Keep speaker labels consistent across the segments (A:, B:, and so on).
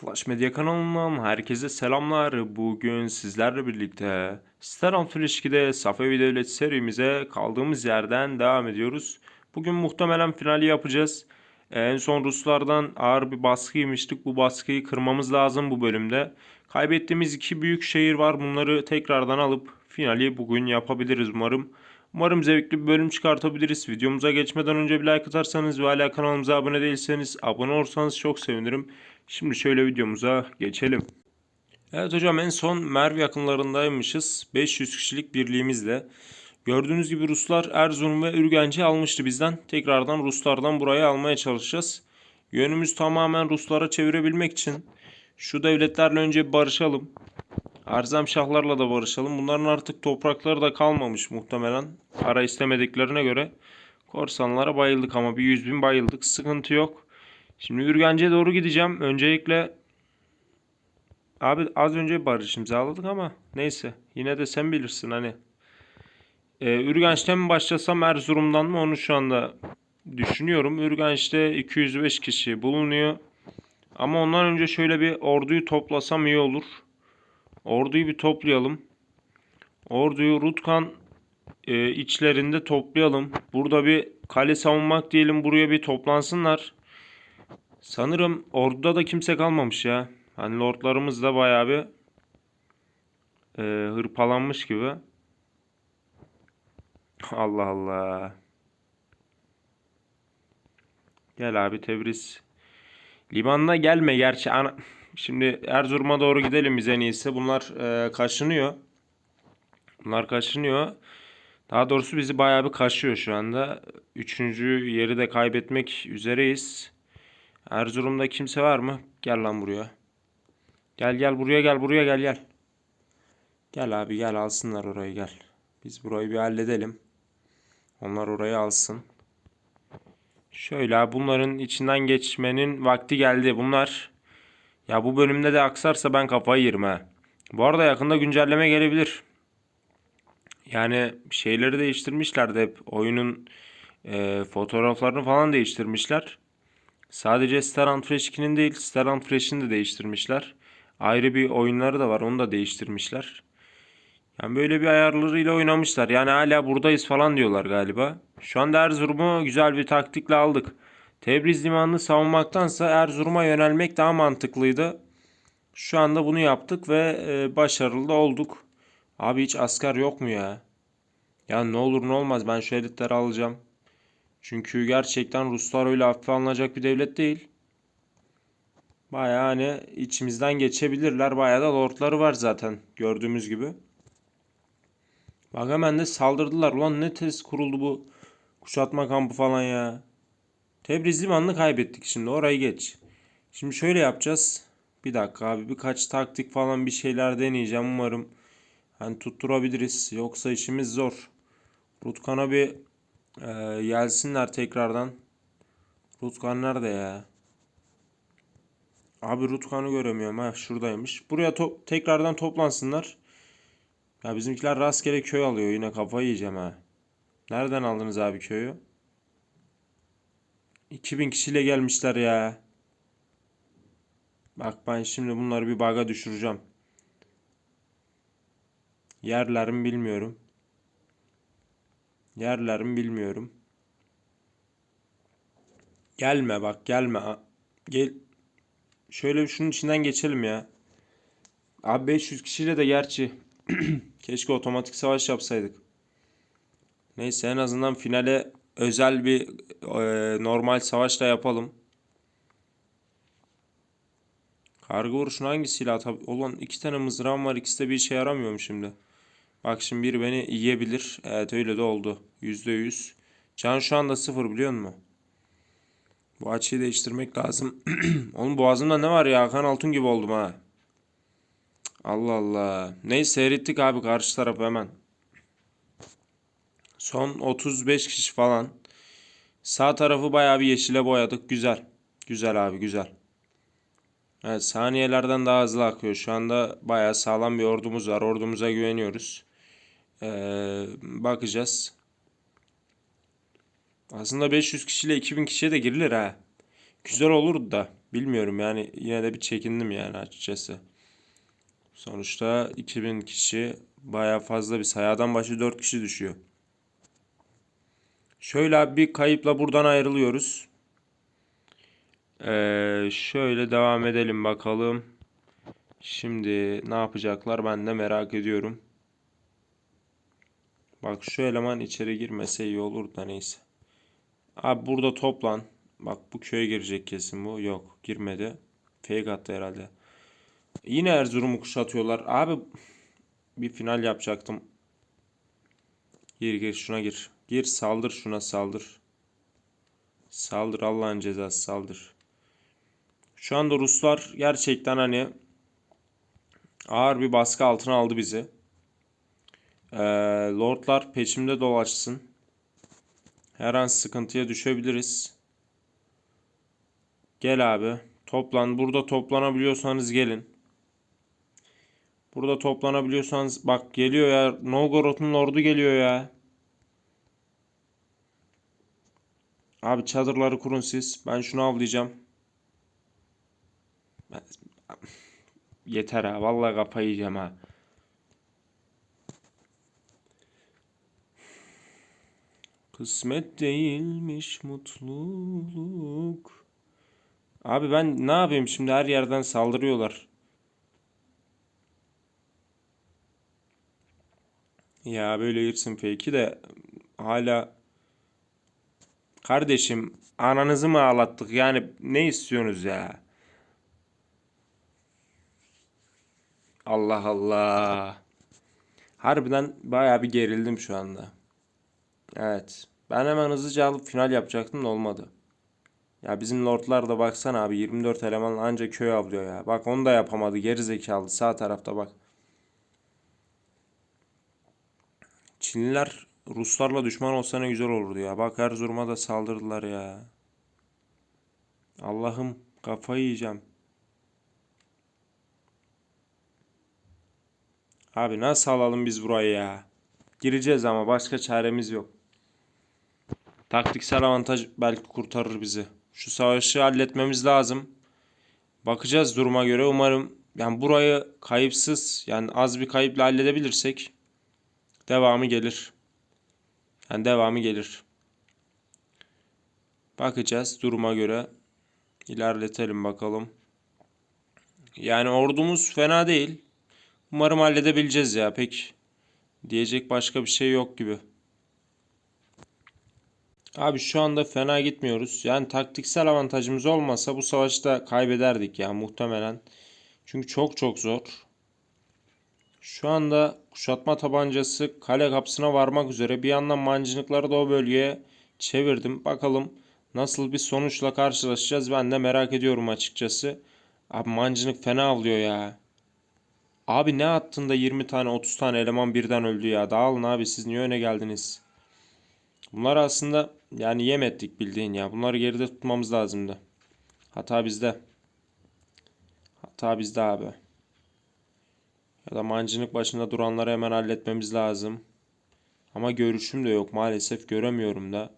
A: Clash Medya kanalından herkese selamlar. Bugün sizlerle birlikte Star Flash 2'de Safevi Devlet serimize kaldığımız yerden devam ediyoruz. Bugün muhtemelen finali yapacağız. En son Ruslardan ağır bir baskı yemiştik. Bu baskıyı kırmamız lazım bu bölümde. Kaybettiğimiz iki büyük şehir var. Bunları tekrardan alıp finali bugün yapabiliriz umarım. Umarım zevkli bir bölüm çıkartabiliriz. Videomuza geçmeden önce bir like atarsanız ve hala kanalımıza abone değilseniz abone olursanız çok sevinirim. Şimdi şöyle videomuza geçelim. Evet hocam en son Merv yakınlarındaymışız. 500 kişilik birliğimizle. Gördüğünüz gibi Ruslar Erzurum ve Ürgenci almıştı bizden. Tekrardan Ruslardan burayı almaya çalışacağız. Yönümüz tamamen Ruslara çevirebilmek için şu devletlerle önce barışalım. Arzam Şahlarla da barışalım. Bunların artık toprakları da kalmamış muhtemelen. Para istemediklerine göre. Korsanlara bayıldık ama bir yüz bin bayıldık. Sıkıntı yok. Şimdi Ürgenci'ye doğru gideceğim. Öncelikle abi az önce barış imzaladık ama neyse. Yine de sen bilirsin hani. Ee, Ürgenç'ten mi başlasam Erzurum'dan mı onu şu anda düşünüyorum. Ürgenç'te 205 kişi bulunuyor. Ama ondan önce şöyle bir orduyu toplasam iyi olur. Orduyu bir toplayalım. Orduyu Rutkan e, içlerinde toplayalım. Burada bir kale savunmak diyelim buraya bir toplansınlar. Sanırım orduda da kimse kalmamış ya. Hani lordlarımız da bayağı bir e, hırpalanmış gibi. Allah Allah. Gel abi Tebriz. Limanına gelme gerçi. Ana... Şimdi Erzurum'a doğru gidelim biz en iyisi. Bunlar e, kaşınıyor. Bunlar kaşınıyor. Daha doğrusu bizi bayağı bir kaşıyor şu anda. Üçüncü yeri de kaybetmek üzereyiz. Erzurum'da kimse var mı? Gel lan buraya. Gel gel buraya gel buraya gel gel. Gel abi gel alsınlar orayı gel. Biz burayı bir halledelim. Onlar orayı alsın. Şöyle bunların içinden geçmenin vakti geldi. Bunlar ya bu bölümde de aksarsa ben kafayı yerim ha. Bu arada yakında güncelleme gelebilir. Yani şeyleri değiştirmişlerdi hep. Oyunun e, fotoğraflarını falan değiştirmişler. Sadece Star Fresh 2'nin değil, Star Fresh'in de değiştirmişler. Ayrı bir oyunları da var, onu da değiştirmişler. Yani böyle bir ayarlarıyla oynamışlar. Yani hala buradayız falan diyorlar galiba. Şu anda Erzurum'u güzel bir taktikle aldık. Tebriz limanını savunmaktansa Erzurum'a yönelmek daha mantıklıydı. Şu anda bunu yaptık ve e, başarılı olduk. Abi hiç asker yok mu ya? Ya ne olur ne olmaz ben şu editleri alacağım. Çünkü gerçekten Ruslar öyle hafife alınacak bir devlet değil. Baya hani içimizden geçebilirler. Baya da lordları var zaten gördüğümüz gibi. Bak hemen de saldırdılar. Ulan ne tez kuruldu bu kuşatma kampı falan ya. Tebriz limanını kaybettik şimdi orayı geç. Şimdi şöyle yapacağız. Bir dakika abi birkaç taktik falan bir şeyler deneyeceğim umarım. Hani tutturabiliriz. Yoksa işimiz zor. Rutkan'a bir e, gelsinler tekrardan. Rutkan nerede ya? Abi Rutkan'ı göremiyorum. Ha şuradaymış. Buraya to- tekrardan toplansınlar. Ya bizimkiler rastgele köy alıyor. Yine kafayı yiyeceğim ha. Nereden aldınız abi köyü? 2000 kişiyle gelmişler ya. Bak ben şimdi bunları bir baga düşüreceğim. Yerler mi bilmiyorum. Yerler mi bilmiyorum. Gelme bak gelme. Gel. Şöyle şunun içinden geçelim ya. Abi 500 kişiyle de gerçi keşke otomatik savaş yapsaydık. Neyse en azından finale özel bir e, normal savaşla yapalım. Kargı vuruşunu hangisiyle atabilir? Ulan iki tane mızrağım var. İkisi de bir işe yaramıyor mu şimdi? Bak şimdi biri beni yiyebilir. Evet öyle de oldu. Yüzde yüz. Can şu anda sıfır biliyor musun? Bu açıyı değiştirmek lazım. Oğlum boğazımda ne var ya? Hakan Altun gibi oldum ha. Allah Allah. Neyse seyrettik abi karşı tarafı hemen. Son 35 kişi falan. Sağ tarafı bayağı bir yeşile boyadık. Güzel. Güzel abi güzel. Evet saniyelerden daha hızlı akıyor. Şu anda bayağı sağlam bir ordumuz var. Ordumuza güveniyoruz. Ee, bakacağız. Aslında 500 kişiyle 2000 kişiye de girilir ha. Güzel olurdu da. bilmiyorum yani yine de bir çekindim yani açıkçası. Sonuçta 2000 kişi baya fazla bir sayı. başı 4 kişi düşüyor. Şöyle bir kayıpla buradan ayrılıyoruz. Ee, şöyle devam edelim bakalım. Şimdi ne yapacaklar ben de merak ediyorum. Bak şu eleman içeri girmese iyi olur da neyse. Abi burada toplan. Bak bu köye girecek kesin bu. Yok girmedi. Fake attı herhalde. Yine Erzurum'u kuşatıyorlar. Abi bir final yapacaktım. Gir gir şuna gir. Gir saldır şuna saldır. Saldır Allah'ın cezası saldır. Şu anda Ruslar gerçekten hani ağır bir baskı altına aldı bizi. Ee, Lordlar peşimde dolaşsın. Her an sıkıntıya düşebiliriz. Gel abi. Toplan. Burada toplanabiliyorsanız gelin. Burada toplanabiliyorsanız bak geliyor ya. Novgorod'un ordu geliyor ya. Abi çadırları kurun siz. Ben şunu avlayacağım. Yeter ha. Vallahi kafayı yiyeceğim ha. Kısmet değilmiş mutluluk. Abi ben ne yapayım şimdi her yerden saldırıyorlar. Ya böyle yersin fake'i de hala kardeşim ananızı mı ağlattık yani ne istiyorsunuz ya? Allah Allah. Harbiden bayağı bir gerildim şu anda. Evet. Ben hemen hızlıca alıp final yapacaktım da olmadı. Ya bizim lordlar da baksana abi 24 eleman anca köy avlıyor ya. Bak onu da yapamadı geri zekalı sağ tarafta bak. Çinliler Ruslarla düşman olsa ne güzel olurdu ya. Bak Erzurum'a da saldırdılar ya. Allah'ım kafayı yiyeceğim. Abi nasıl alalım biz burayı ya? Gireceğiz ama başka çaremiz yok. Taktiksel avantaj belki kurtarır bizi. Şu savaşı halletmemiz lazım. Bakacağız duruma göre. Umarım yani burayı kayıpsız yani az bir kayıpla halledebilirsek devamı gelir. Yani devamı gelir. Bakacağız duruma göre. İlerletelim bakalım. Yani ordumuz fena değil. Umarım halledebileceğiz ya. Pek diyecek başka bir şey yok gibi. Abi şu anda fena gitmiyoruz. Yani taktiksel avantajımız olmasa bu savaşta kaybederdik ya muhtemelen. Çünkü çok çok zor. Şu anda kuşatma tabancası kale kapısına varmak üzere. Bir yandan mancınıkları da o bölgeye çevirdim. Bakalım nasıl bir sonuçla karşılaşacağız ben de merak ediyorum açıkçası. Abi mancınık fena avlıyor ya. Abi ne attın da 20 tane 30 tane eleman birden öldü ya. Dağılın abi siz niye öne geldiniz? Bunlar aslında yani yem ettik bildiğin ya. Bunları geride tutmamız lazımdı. Hata bizde. Hata bizde abi. Ya da mancınık başında duranları hemen halletmemiz lazım. Ama görüşüm de yok maalesef göremiyorum da.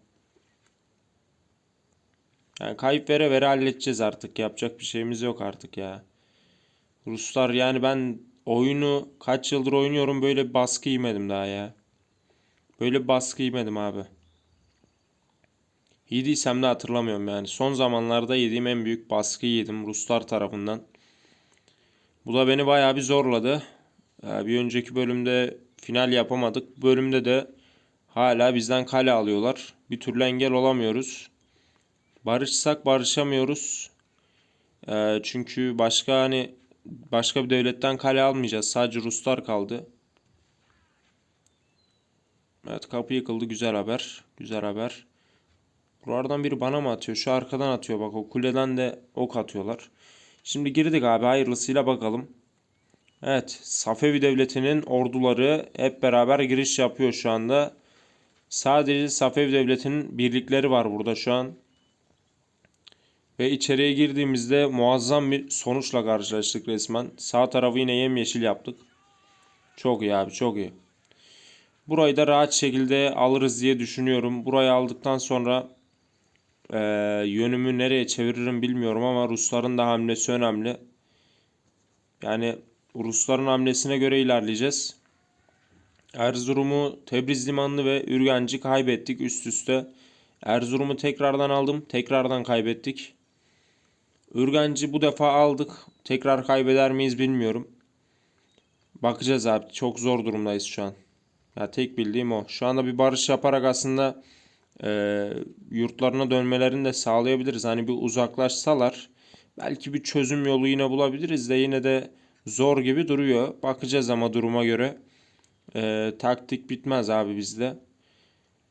A: Yani kayıp vere vere halledeceğiz artık. Yapacak bir şeyimiz yok artık ya. Ruslar yani ben oyunu kaç yıldır oynuyorum böyle bir baskı yemedim daha ya. Böyle bir baskı yemedim abi. Yediysem de hatırlamıyorum yani. Son zamanlarda yediğim en büyük baskı yedim Ruslar tarafından. Bu da beni bayağı bir zorladı. Ee, Bir önceki bölümde final yapamadık. Bu bölümde de hala bizden kale alıyorlar. Bir türlü engel olamıyoruz. Barışsak barışamıyoruz. Ee, çünkü başka hani başka bir devletten kale almayacağız. Sadece Ruslar kaldı. Evet kapı yıkıldı. Güzel haber. Güzel haber. Buralardan biri bana mı atıyor? Şu arkadan atıyor bak. O kuleden de ok atıyorlar. Şimdi girdik abi. Hayırlısıyla bakalım. Evet. Safevi Devleti'nin orduları hep beraber giriş yapıyor şu anda. Sadece Safevi Devleti'nin birlikleri var burada şu an. Ve içeriye girdiğimizde muazzam bir sonuçla karşılaştık resmen. Sağ tarafı yine yemyeşil yaptık. Çok iyi abi çok iyi. Burayı da rahat şekilde alırız diye düşünüyorum. Burayı aldıktan sonra Ee, yönümü nereye çeviririm bilmiyorum ama Rusların da hamlesi önemli. Yani Rusların hamlesine göre ilerleyeceğiz. Erzurum'u, Tebriz Limanı'nı ve Ürgenci kaybettik üst üste. Erzurum'u tekrardan aldım. Tekrardan kaybettik. Ürgenci bu defa aldık. Tekrar kaybeder miyiz bilmiyorum. Bakacağız abi. Çok zor durumdayız şu an. Ya tek bildiğim o. Şu anda bir barış yaparak aslında e, yurtlarına dönmelerini de sağlayabiliriz. Hani bir uzaklaşsalar belki bir çözüm yolu yine bulabiliriz de yine de zor gibi duruyor. Bakacağız ama duruma göre. E, taktik bitmez abi bizde.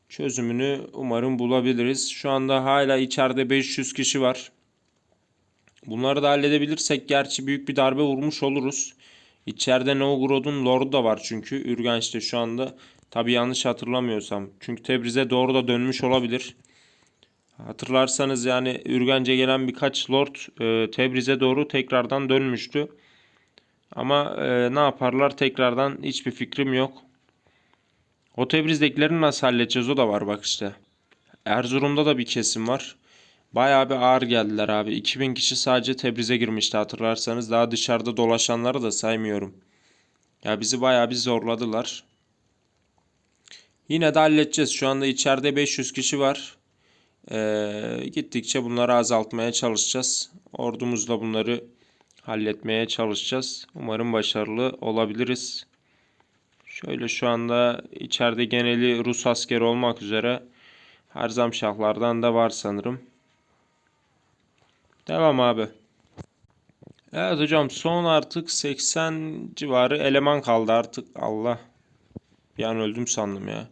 A: Çözümünü umarım bulabiliriz. Şu anda hala içeride 500 kişi var. Bunları da halledebilirsek gerçi büyük bir darbe vurmuş oluruz. İçeride Novgorod'un Lord'u da var çünkü. Ürgenç'te şu anda. Tabi yanlış hatırlamıyorsam. Çünkü Tebriz'e doğru da dönmüş olabilir. Hatırlarsanız yani Ürgenç'e gelen birkaç Lord e, Tebriz'e doğru tekrardan dönmüştü. Ama e, ne yaparlar tekrardan hiçbir fikrim yok. O Tebriz'dekileri nasıl halledeceğiz o da var bak işte. Erzurum'da da bir kesim var. Bayağı bir ağır geldiler abi. 2000 kişi sadece Tebriz'e girmişti hatırlarsanız. Daha dışarıda dolaşanları da saymıyorum. Ya bizi bayağı bir zorladılar. Yine de halledeceğiz. Şu anda içeride 500 kişi var. Ee, gittikçe bunları azaltmaya çalışacağız. Ordumuzla bunları halletmeye çalışacağız. Umarım başarılı olabiliriz. Şöyle şu anda içeride geneli Rus askeri olmak üzere Harzam şahlardan da var sanırım. Devam abi. Evet hocam son artık 80 civarı eleman kaldı artık. Allah. Bir an öldüm sandım ya.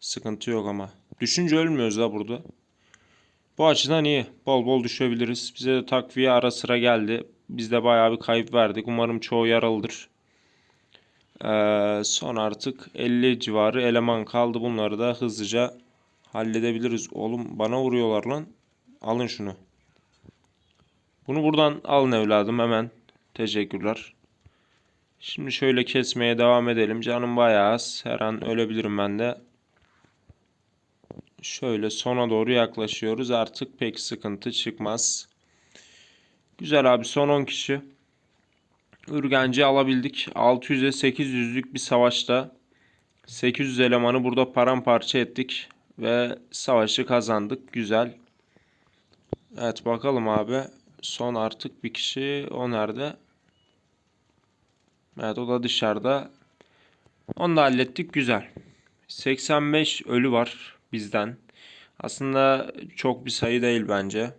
A: Sıkıntı yok ama. Düşünce ölmüyoruz da burada. Bu açıdan iyi. Bol bol düşebiliriz. Bize de takviye ara sıra geldi. Biz de bayağı bir kayıp verdik. Umarım çoğu yaralıdır. Ee, son artık 50 civarı eleman kaldı. Bunları da hızlıca halledebiliriz. Oğlum bana vuruyorlar lan. Alın şunu. Bunu buradan alın evladım hemen. Teşekkürler. Şimdi şöyle kesmeye devam edelim. Canım bayağı az. Her an ölebilirim ben de. Şöyle sona doğru yaklaşıyoruz. Artık pek sıkıntı çıkmaz. Güzel abi son 10 kişi. Ürgenci alabildik. 600'e 800'lük bir savaşta 800 elemanı burada paramparça ettik ve savaşı kazandık. Güzel. Evet bakalım abi. Son artık bir kişi. O nerede? Evet o da dışarıda. Onu da hallettik. Güzel. 85 ölü var bizden. Aslında çok bir sayı değil bence.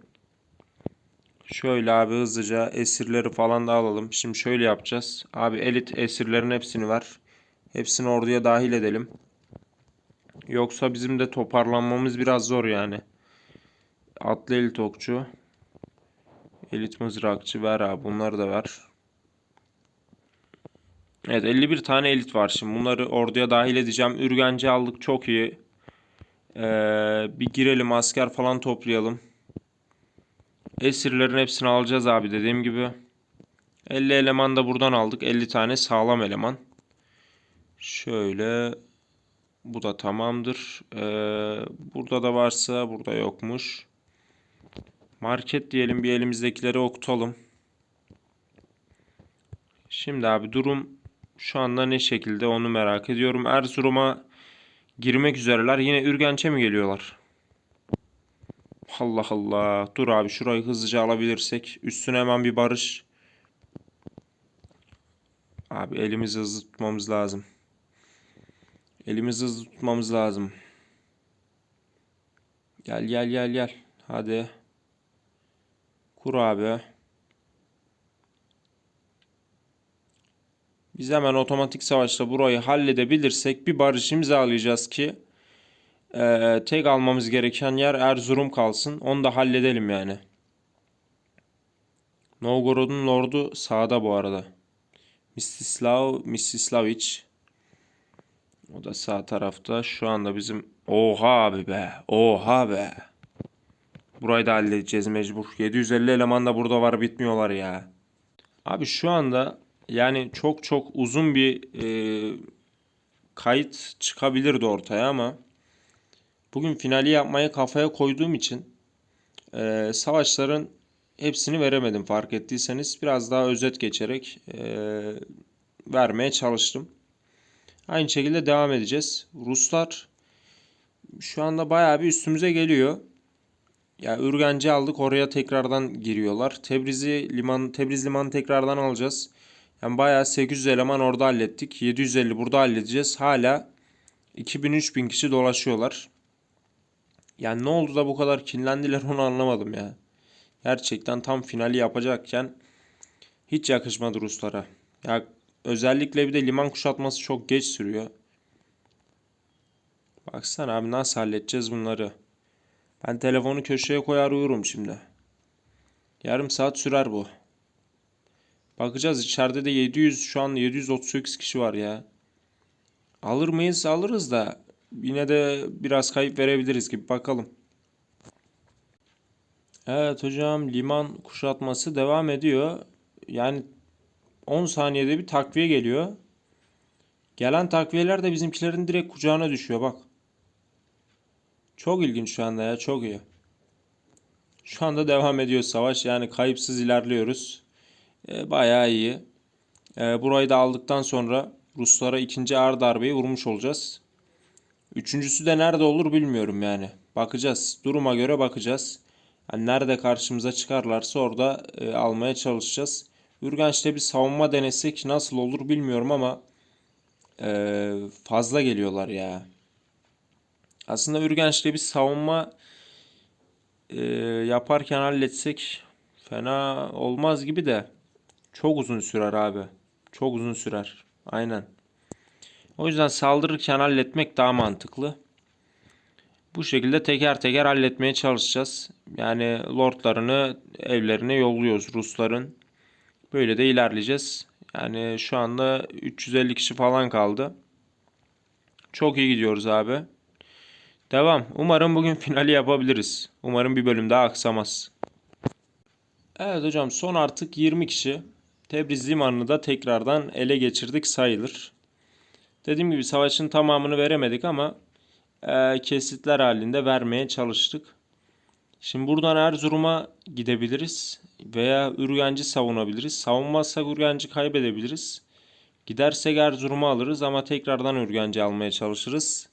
A: Şöyle abi hızlıca esirleri falan da alalım. Şimdi şöyle yapacağız. Abi elit esirlerin hepsini ver. Hepsini orduya dahil edelim. Yoksa bizim de toparlanmamız biraz zor yani. Atlı elit okçu. Elit mızrakçı ver abi. Bunları da ver. Evet 51 tane elit var şimdi. Bunları orduya dahil edeceğim. Ürgenci aldık çok iyi. Ee, bir girelim asker falan toplayalım. Esirlerin hepsini alacağız abi dediğim gibi. 50 eleman da buradan aldık. 50 tane sağlam eleman. Şöyle bu da tamamdır. Ee, burada da varsa burada yokmuş. Market diyelim bir elimizdekileri okutalım. Şimdi abi durum şu anda ne şekilde onu merak ediyorum. Erzurum'a girmek üzereler. Yine Ürgenç'e mi geliyorlar? Allah Allah. Dur abi şurayı hızlıca alabilirsek. Üstüne hemen bir barış. Abi elimizi hızlı tutmamız lazım. Elimizi hızlı tutmamız lazım. Gel gel gel gel. Hadi. Kur abi. Biz hemen otomatik savaşla burayı halledebilirsek bir barış imzalayacağız ki ee, tek almamız gereken yer Erzurum kalsın. Onu da halledelim yani. Novgorod'un lordu sağda bu arada. Mistislav Mistislaviç. O da sağ tarafta. Şu anda bizim... Oha abi be. Oha be. Burayı da halledeceğiz mecbur. 750 eleman da burada var bitmiyorlar ya. Abi şu anda yani çok çok uzun bir e, kayıt çıkabilirdi ortaya ama bugün finali yapmaya kafaya koyduğum için Ee, savaşların hepsini veremedim fark ettiyseniz. Biraz daha özet geçerek ee, vermeye çalıştım. Aynı şekilde devam edeceğiz. Ruslar şu anda bayağı bir üstümüze geliyor. Ya Ürgenci aldık oraya tekrardan giriyorlar. Tebriz'i liman Tebriz limanı tekrardan alacağız. Yani bayağı 800 eleman orada hallettik. 750 burada halledeceğiz. Hala 2000-3000 kişi dolaşıyorlar. Yani ne oldu da bu kadar kinlendiler onu anlamadım ya. Gerçekten tam finali yapacakken hiç yakışmadı Ruslara. Ya özellikle bir de liman kuşatması çok geç sürüyor. Baksana abi nasıl halledeceğiz bunları. Ben telefonu köşeye koyar uyurum şimdi. Yarım saat sürer bu. Bakacağız içeride de 700 şu an 738 kişi var ya. Alır mıyız? Alırız da yine de biraz kayıp verebiliriz gibi bakalım. Evet hocam liman kuşatması devam ediyor. Yani 10 saniyede bir takviye geliyor. Gelen takviyeler de bizimkilerin direkt kucağına düşüyor bak. Çok ilginç şu anda ya çok iyi. Şu anda devam ediyor savaş yani kayıpsız ilerliyoruz. E, bayağı iyi. E, burayı da aldıktan sonra Ruslara ikinci ağır darbeyi vurmuş olacağız. Üçüncüsü de nerede olur bilmiyorum yani. Bakacağız. Duruma göre bakacağız. Yani nerede karşımıza çıkarlarsa orada e, almaya çalışacağız. Ürgenç'te bir savunma denesek nasıl olur bilmiyorum ama e, fazla geliyorlar ya. Aslında Ürgenç'te bir savunma e, yaparken halletsek fena olmaz gibi de çok uzun sürer abi. Çok uzun sürer. Aynen. O yüzden saldırırken halletmek daha mantıklı. Bu şekilde teker teker halletmeye çalışacağız. Yani lordlarını evlerine yolluyoruz Rusların. Böyle de ilerleyeceğiz. Yani şu anda 350 kişi falan kaldı. Çok iyi gidiyoruz abi. Devam. Umarım bugün finali yapabiliriz. Umarım bir bölüm daha aksamaz. Evet hocam son artık 20 kişi. Tebriz limanını da tekrardan ele geçirdik sayılır. Dediğim gibi savaşın tamamını veremedik ama e, kesitler halinde vermeye çalıştık. Şimdi buradan Erzurum'a gidebiliriz veya Ürgenci savunabiliriz. Savunmazsak Ürgenci kaybedebiliriz. Gidersek Erzurum'u alırız ama tekrardan Ürgenci almaya çalışırız.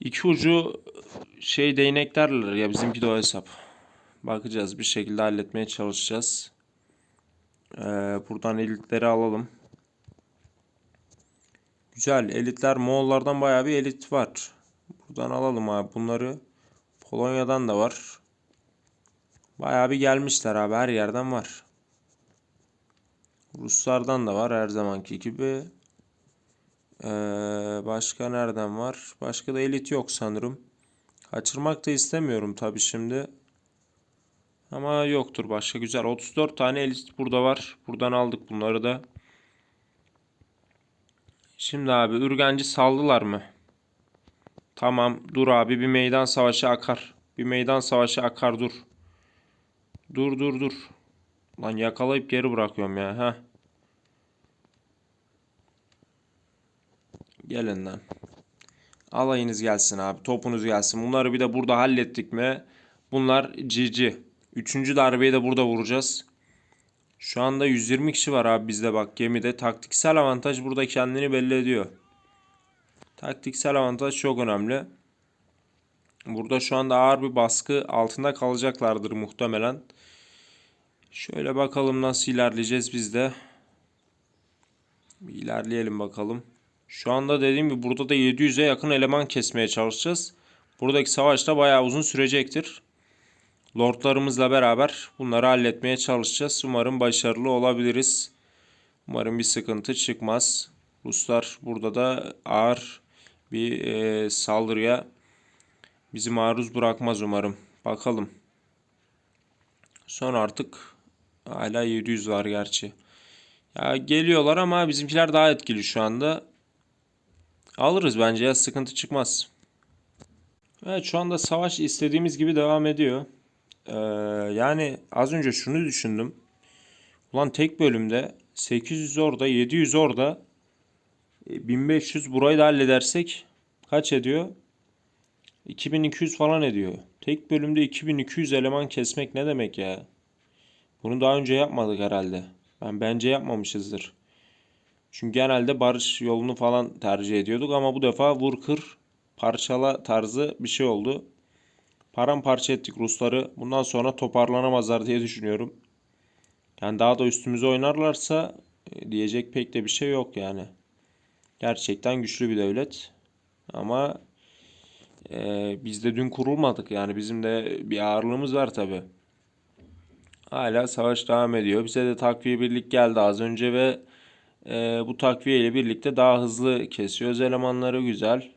A: İki ucu şey değnek derler ya bizimki de o hesap. Bakacağız bir şekilde halletmeye çalışacağız. Ee, buradan elitleri alalım. Güzel elitler Moğollardan bayağı bir elit var. Buradan alalım abi bunları. Polonya'dan da var. Bayağı bir gelmişler abi her yerden var. Ruslardan da var her zamanki gibi. Ee, başka nereden var? Başka da elit yok sanırım. Kaçırmak da istemiyorum tabii şimdi. Ama yoktur başka güzel. 34 tane elit burada var. Buradan aldık bunları da. Şimdi abi Ürgenci saldılar mı? Tamam dur abi bir meydan savaşı akar. Bir meydan savaşı akar dur. Dur dur dur. Lan yakalayıp geri bırakıyorum ya. Heh. Gelin lan. Alayınız gelsin abi. Topunuz gelsin. Bunları bir de burada hallettik mi? Bunlar GG. Üçüncü darbeyi de burada vuracağız. Şu anda 120 kişi var abi bizde bak gemide. Taktiksel avantaj burada kendini belli ediyor. Taktiksel avantaj çok önemli. Burada şu anda ağır bir baskı altında kalacaklardır muhtemelen. Şöyle bakalım nasıl ilerleyeceğiz biz de. Bir ilerleyelim bakalım. Şu anda dediğim gibi burada da 700'e yakın eleman kesmeye çalışacağız. Buradaki savaş da bayağı uzun sürecektir. Lordlarımızla beraber bunları halletmeye çalışacağız. Umarım başarılı olabiliriz. Umarım bir sıkıntı çıkmaz. Ruslar burada da ağır bir e, saldırıya bizi maruz bırakmaz umarım. Bakalım. Son artık hala 700 var gerçi. Ya geliyorlar ama bizimkiler daha etkili şu anda. Alırız bence ya sıkıntı çıkmaz. Evet şu anda savaş istediğimiz gibi devam ediyor. Ee, yani az önce şunu düşündüm. Ulan tek bölümde 800 orada 700 orada 1500 burayı da halledersek kaç ediyor? 2200 falan ediyor. Tek bölümde 2200 eleman kesmek ne demek ya? Bunu daha önce yapmadık herhalde. Ben bence yapmamışızdır. Çünkü genelde barış yolunu falan tercih ediyorduk ama bu defa vur kır parçala tarzı bir şey oldu. Paramparça ettik Rusları. Bundan sonra toparlanamazlar diye düşünüyorum. Yani daha da üstümüze oynarlarsa e, diyecek pek de bir şey yok yani. Gerçekten güçlü bir devlet. Ama e, biz de dün kurulmadık yani bizim de bir ağırlığımız var tabi. Hala savaş devam ediyor. Bize de takviye birlik geldi az önce ve e, bu takviye ile birlikte daha hızlı kesiyoruz elemanları güzel.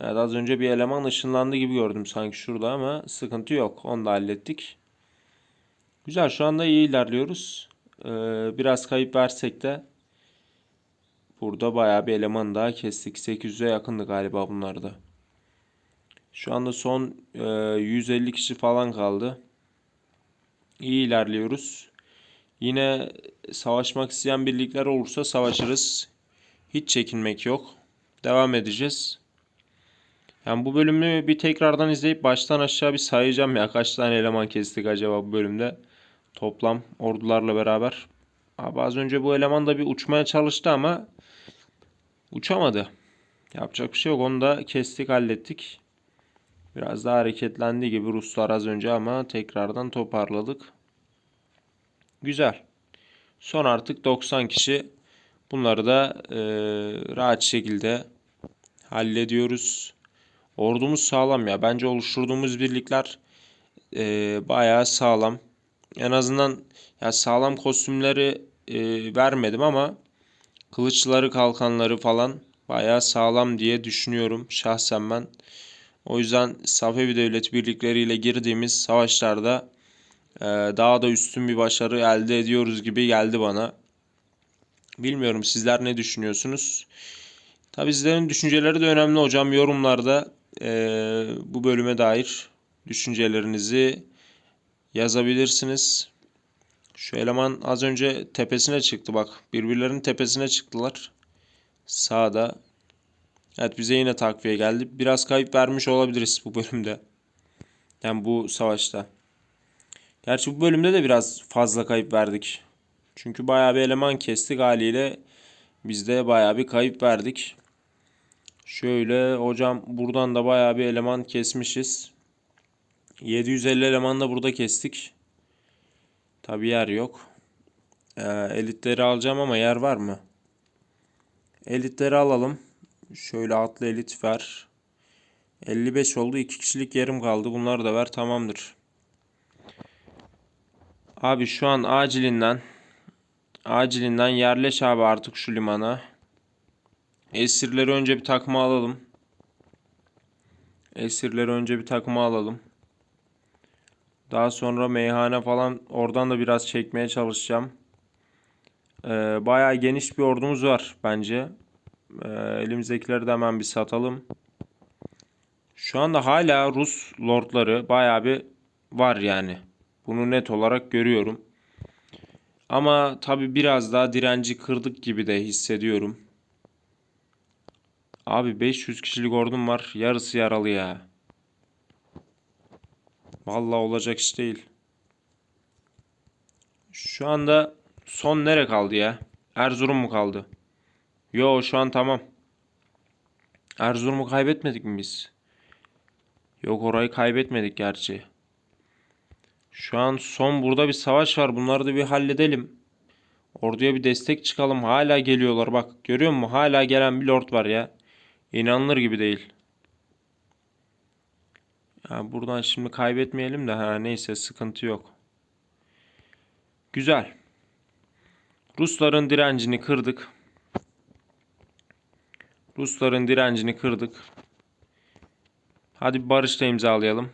A: Evet az önce bir eleman ışınlandı gibi gördüm sanki şurada ama sıkıntı yok. Onu da hallettik. Güzel şu anda iyi ilerliyoruz. Ee, biraz kayıp versek de burada bayağı bir eleman daha kestik. 800'e yakındı galiba bunlarda. Şu anda son e, 150 kişi falan kaldı. İyi ilerliyoruz. Yine savaşmak isteyen birlikler olursa savaşırız. Hiç çekinmek yok. Devam edeceğiz. Yani bu bölümü bir tekrardan izleyip baştan aşağı bir sayacağım ya. Kaç tane eleman kestik acaba bu bölümde? Toplam ordularla beraber. Abi az önce bu eleman da bir uçmaya çalıştı ama uçamadı. Yapacak bir şey yok. Onu da kestik hallettik. Biraz daha hareketlendi gibi Ruslar az önce ama tekrardan toparladık. Güzel. Son artık 90 kişi. Bunları da e, rahat şekilde hallediyoruz. Ordumuz sağlam ya. Bence oluşturduğumuz birlikler e, bayağı sağlam. En azından ya sağlam kostümleri e, vermedim ama kılıçları, kalkanları falan bayağı sağlam diye düşünüyorum şahsen ben. O yüzden Safevi Devlet birlikleriyle girdiğimiz savaşlarda e, daha da üstün bir başarı elde ediyoruz gibi geldi bana. Bilmiyorum sizler ne düşünüyorsunuz? Tabii sizlerin düşünceleri de önemli hocam. Yorumlarda e, bu bölüme dair düşüncelerinizi yazabilirsiniz. Şu eleman az önce tepesine çıktı bak. Birbirlerinin tepesine çıktılar. Sağda. Evet bize yine takviye geldi. Biraz kayıp vermiş olabiliriz bu bölümde. Yani bu savaşta. Gerçi bu bölümde de biraz fazla kayıp verdik. Çünkü bayağı bir eleman kestik haliyle biz de bayağı bir kayıp verdik. Şöyle hocam buradan da bayağı bir eleman kesmişiz. 750 eleman da burada kestik. Tabi yer yok. Ee, elitleri alacağım ama yer var mı? Elitleri alalım. Şöyle atlı elit ver. 55 oldu. 2 kişilik yerim kaldı. Bunları da ver. Tamamdır. Abi şu an acilinden acilinden yerleş abi artık şu limana. Esirleri önce bir takma alalım. Esirleri önce bir takma alalım. Daha sonra meyhane falan oradan da biraz çekmeye çalışacağım. Ee, bayağı geniş bir ordumuz var bence. Ee, elimizdekileri de hemen bir satalım. Şu anda hala Rus lordları bayağı bir var yani. Bunu net olarak görüyorum. Ama tabi biraz daha direnci kırdık gibi de hissediyorum. Abi 500 kişilik ordum var. Yarısı yaralı ya. Vallahi olacak iş değil. Şu anda son nere kaldı ya? Erzurum mu kaldı? Yo şu an tamam. Erzurum'u kaybetmedik mi biz? Yok orayı kaybetmedik gerçi. Şu an son burada bir savaş var. Bunları da bir halledelim. Orduya bir destek çıkalım. Hala geliyorlar. Bak görüyor musun? Hala gelen bir lord var ya. İnanılır gibi değil. Ya buradan şimdi kaybetmeyelim de ha neyse sıkıntı yok. Güzel. Rusların direncini kırdık. Rusların direncini kırdık. Hadi bir barış da imzalayalım.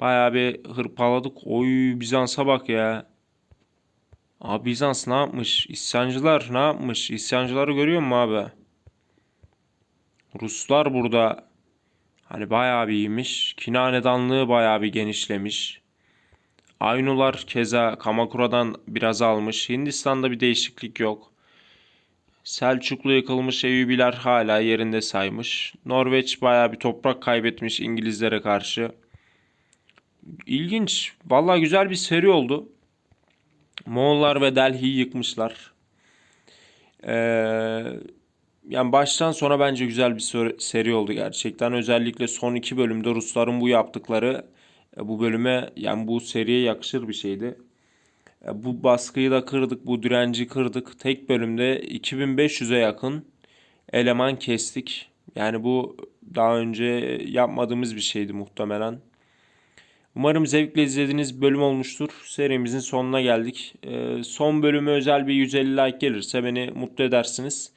A: Bayağı bir hırpaladık. Oy Bizans'a bak ya. Abi Bizans ne yapmış? İsyancılar ne yapmış? İsyancıları görüyor musun abi? Ruslar burada hani bayağı bir iyiymiş. Kinanedanlığı bayağı bir genişlemiş. Aynular keza Kamakura'dan biraz almış. Hindistan'da bir değişiklik yok. Selçuklu yıkılmış Eyyubiler hala yerinde saymış. Norveç bayağı bir toprak kaybetmiş İngilizlere karşı. İlginç. Vallahi güzel bir seri oldu. Moğollar ve Delhi'yi yıkmışlar. Ee, yani baştan sona bence güzel bir ser- seri oldu gerçekten. Özellikle son iki bölümde Rusların bu yaptıkları e, bu bölüme yani bu seriye yakışır bir şeydi. E, Bu baskıyı da kırdık, bu direnci kırdık. Tek bölümde 2500'e yakın eleman kestik. Yani bu daha önce yapmadığımız bir şeydi muhtemelen. Umarım zevkle izlediğiniz bölüm olmuştur. Serimizin sonuna geldik. E, son bölüme özel bir 150 like gelirse beni mutlu edersiniz.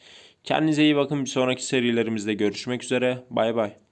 A: Kendinize iyi bakın. Bir sonraki serilerimizde görüşmek üzere. Bay bay.